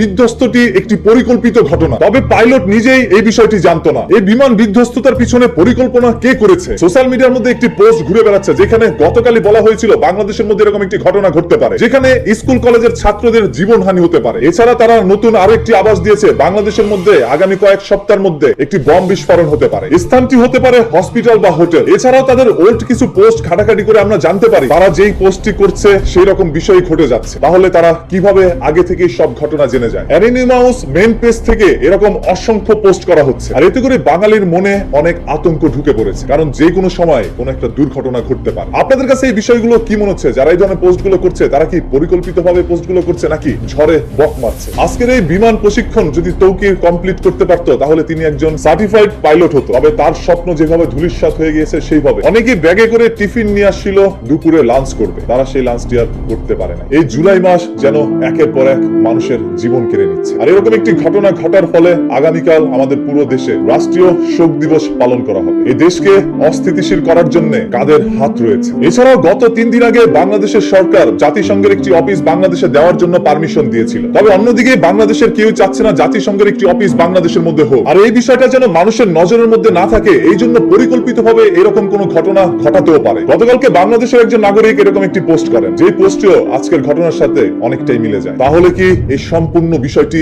বিধ্বস্তটি একটি পরিকল্পিত ঘটনা। তবে পাইলট নিজেই এই বিষয়টি জানতো না। এই বিমান পিছনে পরিকল্পনা কে করেছে? সোশ্যাল মিডিয়ার মধ্যে একটি পোস্ট ঘুরে বেড়াচ্ছে, যেখানে গতকালই বলা হয়েছিল বাংলাদেশের মধ্যে এরকম একটি ঘটনা ঘটতে পারে। যেখানে স্কুল কলেজের ছাত্রদের জীবনহানি হতে পারে। এছাড়া তারা নতুন আরও একটি আবাস দিয়েছে, বাংলাদেশের মধ্যে আগামী কয়েক সপ্তাহের মধ্যে একটি বম বিস্ফোরণ হতে পারে। স্থানটি হতে পারে হসপিটাল বা হোটেল। এছাড়াও তাদের ওল্ড কিছু পোস্ট ঘাটাঘাটি করে আমরা জানতে পারি, তারা যেই পোস্টটি করছে, সেই রকম বিষয় ঘটে যাচ্ছে। তাহলে তারা কীভাবে আগে থেকেই সব ঘটনা জেনে যায় অ্যানিমাউস মেন পেজ থেকে এরকম অসংখ্য পোস্ট করা হচ্ছে। আর এতে করে বাঙালির মনে অনেক আতঙ্ক ঢুকে পড়েছে। কারণ যে কোনো সময় কোনো একটা দুর্ঘটনা ঘটতে পারে। আপনাদের কাছে এই বিষয়গুলো কি মনে হচ্ছে? যারা এই ধরনের পোস্টগুলো করছে, তারা কি পরিকল্পিতভাবে পোস্টগুলো করছে নাকি ঝড়ে বক মারছে? আজকের এই বিমান প্রশিক্ষণ যদি তৌকির কমপ্লিট করতে পারতো, তাহলে তিনি একজন সার্টিফাইড পাইলট হতো। তবে তার স্বপ্ন যেভাবে ধূলিসাৎ হয়ে গিয়েছে, সেইভাবে। অনেকেই ব্যাগে করে টিফিন নিয়ে আসছিল, দুপুরে লাঞ্চ করবে। তারা সেই লাঞ্চটি আর করতে পারে না। এই জুলাই মাস যেন একের পর এক মানুষের জীবন কেড়ে নিচ্ছে। আর এরকম একটি ঘটনা ঘটার ফলে আগামীকাল আমাদের পুরো দেশে রাষ্ট্রীয় শোক দিবস পালন করা হবে। এই দেশকে অস্থিতিশীল করার জন্য কাদের হাত রয়েছে? এছাড়াও গত তিন দিন আগে বাংলাদেশের সরকার জাতিসংঘের একটি অফিস বাংলাদেশে দেওয়ার জন্য পারমিশন দিয়েছিল। তবে অন্যদিকে বাংলাদেশের কেউ চাচ্ছে না জাতিসংঘের একটি অফিস বাংলাদেশের মধ্যে হোক। আর এই বিষয়টা যেন মানুষের নজরের মধ্যে না থাকে, এই জন্য পরিকল্পিতভাবে এরকম কোন ঘটনা ঘটাতেও পারে। গতকালকে বাংলাদেশের একজন নাগরিক এরকম একটি পোস্ট করেন। যে পোস্টটিও আজকের ঘটনার সাথে অনেকটাই মিলে যায়। তাহলে কি এই সম্পূর্ণ বিষয়টি